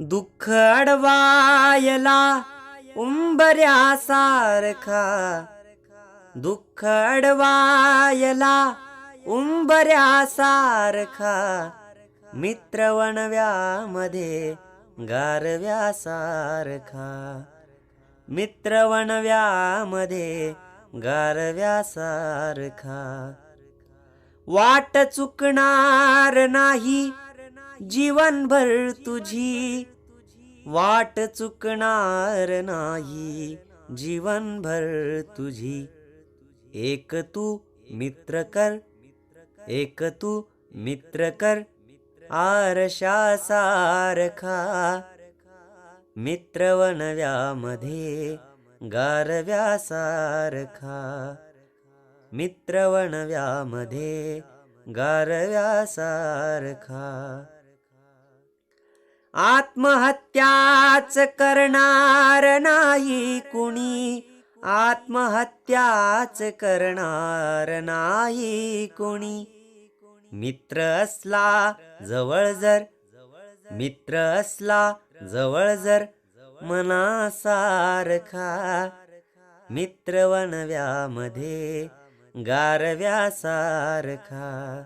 दुःख अडवायला उंबऱ्यासारखा दुःख अडवायला उंबऱ्यासारखा मित्रवणव्यामध्ये गारव्यासारखा मित्रवणव्यामध्ये गारव्यासारखा वाट चुकणार नाही जीवनभर तुझी वाट चुकणार नाही. जीवनभर तुझी. एक तू मित्र कर एक तू मित्र कर आरशासारखा. मित्रवणव्यामध्ये गारव्यासारखा. मित्रवणव्यामध्ये गारव्यासारखा. आत्महत्याच करणार नाही कुणी. आत्महत्याच करणार नाही कुणी. मित्र असला जवळ जर मित्र असला जवळ जर मनासारखा. मित्रवनव्यामध्ये गारव्यासारखा.